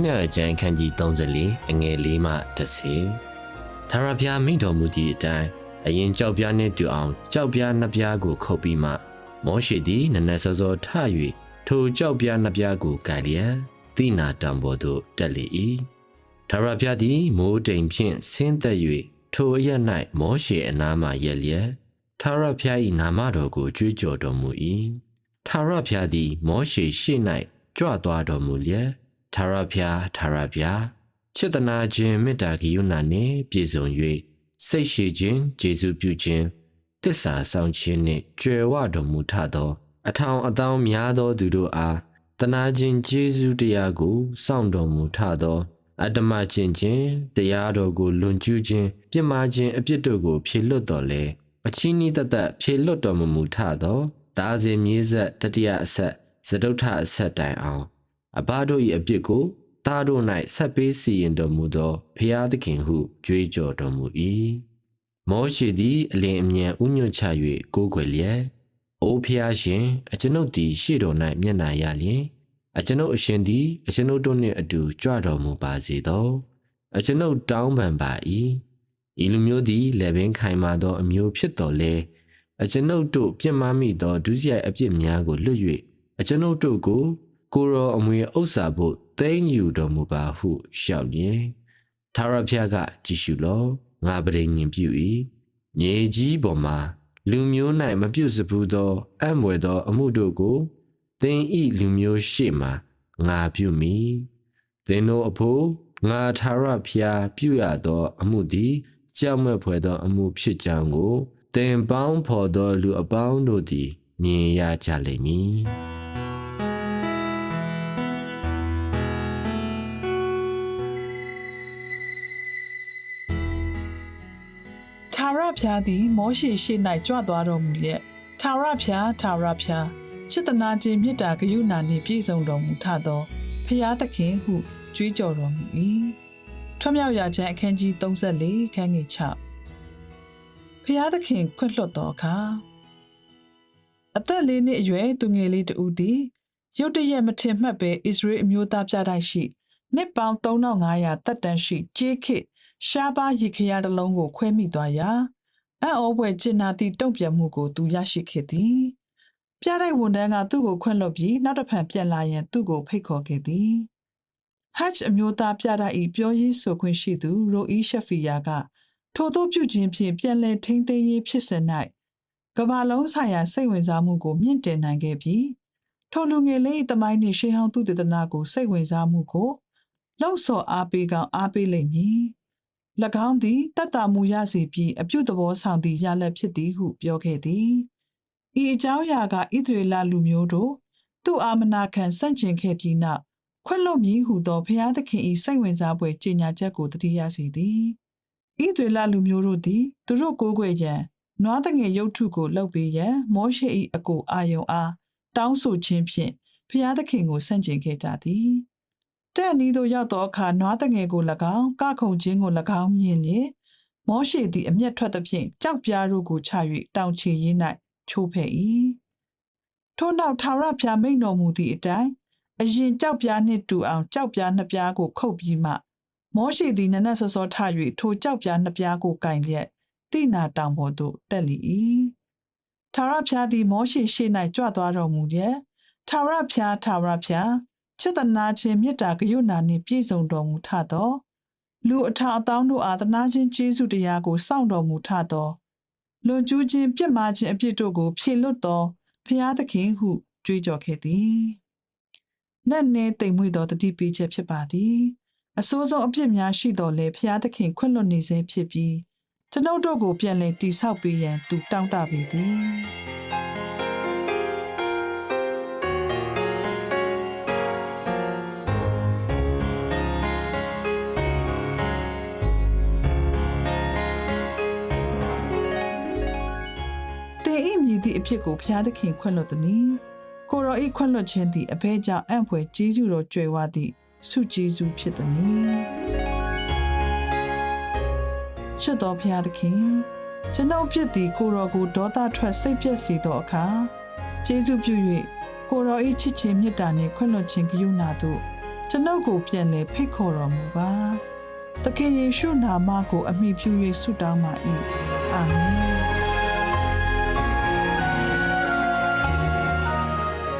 ဓမြအကျမ်းခန်းကြီး34အငယ်၄မှ30ထာဝရဘုရားမိတော်မူသည့်အတိုင်းအရင်ကြောက်ပြားနှင့်တူအောင်ကြောက်ပြားနှစ်ပြားကိုခုတ်ပြီးမှမောရှိသည်နနက်စောစောထ၍ထိုကြောက်ပြားနှစ်ပြားကိုကင်လျက်တိနာတံပေါ်သို့တက်လေ၏ထာဝရဘုရားသည်မိုးတိမ်ဖြင့်ဆင်းသက်၍ထိုအရ၌မောရှိအနားမှရက်လျက်ထာဝရဘုရား၏နာမတော်ကိုကြွေးကြော်တော်မူ၏ထာဝရဘုရားသည်မောရှိရှေ့၌ကြွသွားတော်မူလျက် ထာဝရဘုရားထာဝရဘုရားချစ်တနာခြင်းမေတ္တာဂိယုဏနှင့်ပြည့်စုံ၍စိတ်ရှိခြင်းကျေစုပြုခြင်းတစ္ဆာဆောင်ခြင်းနှင့်ကြွယ်ဝတော်မူထသော အထောင်အသောင်းများသောသူတို့အားတနာခြင်းကျေးဇူးတရားကိုစောင့်တော်မူထသောအတ္တမချင်းချင်းတရားတော်ကိုလွန်ကျူးခြင်းပြစ်မှားခြင်းအပြစ်တို့ကို ဖြေလွတ်တော်လဲအချင်းဤတသက်ဖြေလွတ်တော်မမူထသောဒါဇင်မြေးဆက်တတိယအဆက်သဒုဋ္ဌအဆက်တိုင်အောင် အဘတို့၏အပြစ်ကိုသားတို့၌ဆက်ပေးစီရင်တော်မူသောဖျားသခင်ဟုကြွေးကြော်တော်မူ၏မောရှိသည်အလင်းအမြန်ဥညွတ်ချ၍ကိုးကွယ်လျက်အိုဖျားရှင်အကျွန်ုပ်သည်ရှေ့တော်၌မျက်နာရလျင်အကျွန်ုပ်အရှင်သည်အကျွန်ုပ်တို့နှင့်အတူကြွတော်မူပါစေသောအကျွန်ုပ်တောင်းပန်ပါ၏ဤလူမျိုးသည်လက်ပင်ခိုင်မာသောအမျိုးဖြစ်တော်လဲအကျွန်ုပ်တို့ပြစ်မှားမိသောဒုစရိုက်အပြစ်များကိုလွတ်၍အကျွန်ုပ်တို့ကို ကိုရောအမွေဥစ္စာဖို့သိမ့်ယူတော်မူပါဟုလျှောက်လျင်သာရဖျားကကြည်ရှုလောငါပရိညင်ပြု၏မြေကြီးပေါ်မှာလူမျိုး၌မပြုတ်စဘူးသောအံ့မွေသော အမှုတို့ကိုသင်ဤလူမျိုးရှေ့မှငါပြုမိသင်တို့အဖို့ငါသာရဖျားပြုရသောအမှုသည်ကြောက်မက်ဖွယ်သောအမှုဖြစ်ကြောင်းကိုသင်ပေါင်းဖော်သောလူအပေါင်းတို့သည်မြင်ရကြလိမ့်မည် ထာဝရဘုရားသည် မောရှိရှိ၌ကြွသွားတော်မူလျက်ထာဝရဘုရားထာဝရဘုရားချစ်တနာခြင်းမေတ္တာဂရုဏာနှင့်ပြည့်စုံတော်မူထသောဖျားသခင်ဟုကြွေးကြော်တော်မူ၏ထွမြောက်ရာချမ်းအခန်းကြီး34ခန်းငယ်6ဖျားသခင်ခွင့်လွှတ်တော်အခါအသက်လေးနှစ်အရွယ်သူငယ်လေးတဦးသည်ရုတ်တရက်မထင်မှတ်ပဲအစ္စရေးအမျိုးသားပြတိုက်ရှိနှစ်ပေါင်း3500တက်တန်းရှိကြေးခစ် ရှားပါးရစ်ခရတစ်လုံးကို ခွဲမိသွားရာအံ့ဩဖွယ်ကျင်နာသည့်တုံ့ပြန်မှုကိုသူရရှိခဲ့သည်ပြတိုက်ဝန်ထမ်းကသူ့ကိုခွင့်လွှတ်ပြီးနောက်တစ်ဖန်ပြန်လာရန်သူ့ကိုဖိတ်ခေါ်ခဲ့သည်ဟတ်အမျိုးသားပြတိုက်၏ပြောရေးဆိုခွင့်ရှိသူရိုအီရှက်ဖီယာကထို့သောပြုခြင်းဖြင့်ပြန်လည်ထိန်းသိမ်းရေးဖြစ်စဉ်၌ကမ္ဘာလုံးဆိုင်ရာစိတ်ဝင်စားမှုကိုမြင့်တင်နိုင်ခဲ့ပြီးထိုလူငယ်လေး၏တမိုင်းနှင့်ရှေးဟောင်းသူတေသနာကိုစိတ်ဝင်စားမှုကိုလှုံ့ဆော်အားပေးကောင်းအားပေးလိမ့်မည်။၎ င်းသည်တတ်တာမူရစေပြီးအပြုသဘောဆောင်သည့်ရလဒ်ဖြစ်သည်ဟုပြောခဲ့သည်။ဤအကြောင်းအရာကဣသရေလလူမျိုးတို့သူ့အာမနာခံစန့်ကျင်ခဲ့ပြီးနောက်ခွင့်လွတ်မည်ဟုသောဘုရားသခင်၏စိတ်ဝင်စားဖွယ်ကြေညာချက်ကိုတတိယစေသည်။ဣသရေလလူမျိုးတို့သည်သူတို့ကိုးကွယ်ရန်နွားတငယ်ရုပ်ထုကိုလှုပ်ပေးရန်မောရှေ၏အကိုအာယုံအားတောင်းဆိုခြင်းဖြင့်ဘုရားသခင်ကိုဆန့်ကျင်ခဲ့ကြသည်။ တဲ့နီးသို့ရောက်သောအခါနွားတငယ်ကို၎င်းကခုန်ခြင်းကို၎င်းမြင်လျင်မောရှေသည်အမျက်ထွက်သဖြင့်ကြောက်ပြားတို့ကိုချ၍တောင်ချေရင်း၌ချိုးဖဲ့၏။ထို့နောက်ထာဝရဘုရားမိန့်တော်မူသည့်အတိုင်းအရင်ကြောက်ပြားနှင့်တူအောင်ကြောက်ပြားနှစ်ပြားကိုခုတ်ပြီးမှမောရှေသည်နနက်စောစောထ၍ထိုကြောက်ပြားနှစ်ပြားကိုကင်လျက်တိနာတောင်ပေါ်သို့တက်လေ၏။ထာဝရဘုရားသည်မောရှေရှေ့၌ကြွသွားတော်မူလျက်ထာဝရဘုရားထာဝရဘုရား ချစ်တနာခြင်းမေတ္တာဂရုဏာနှင့်ပြည့်စုံတော်မူထသော လူအထောင်အသောင်းတို့အားသနာခြင်းကျေးဇူးတရားကိုစောင့်တော်မူထသောလွန်ကျူးခြင်းပြစ်မှားခြင်းအပြစ်တို့ကို ဖြေလွတ်သောဖျားသခင်ဟုကြွေးကြော်ခဲ့သည်။နတ်နေတိမ်မွေ့သောတတိပိချက်ဖြစ်ပါသည်။အဆိုးဆုံးအပြစ်များရှိတော်လဲဖျားသခင်ခွင့်လွတ်နေစေဖြစ်ပြီးကျွန်ုပ်တို့ကိုပြန်လည်တိဆောက်ပေးရန်သူတောင်းတပေသည်။ အဖြစ်ကိုဖျားသခင်ခွင့်လွှတ်သည်။ကိုရောဤခွင့်လွှတ်ခြင်းသည်အဘဲကြောင့်အံ့ဖွယ်ကျေးဇူးတော်ကြွယ်ဝသည့်ဆုကျေးဇူးဖြစ်သည်။ရှစ်တော်ဖျားသခင်ကျွန်ုပ်ဖြစ်သည်ကိုရောကိုဒေါသထွက်စိတ်ပြက်စေသောအခါကျေးဇူးပြု၍ကိုရောဤချစ်ခြင်းမေတ္တာနှင့်ခွင့်လွှတ်ခြင်းကရုဏာတို့ကျွန်ုပ်ကိုပြန်လည်ဖိတ်ခေါ်တော်မူပါ။သခင်ယေရှုနာမကိုအမိပြု၍ဆုတောင်းပါ၏။အာမင်။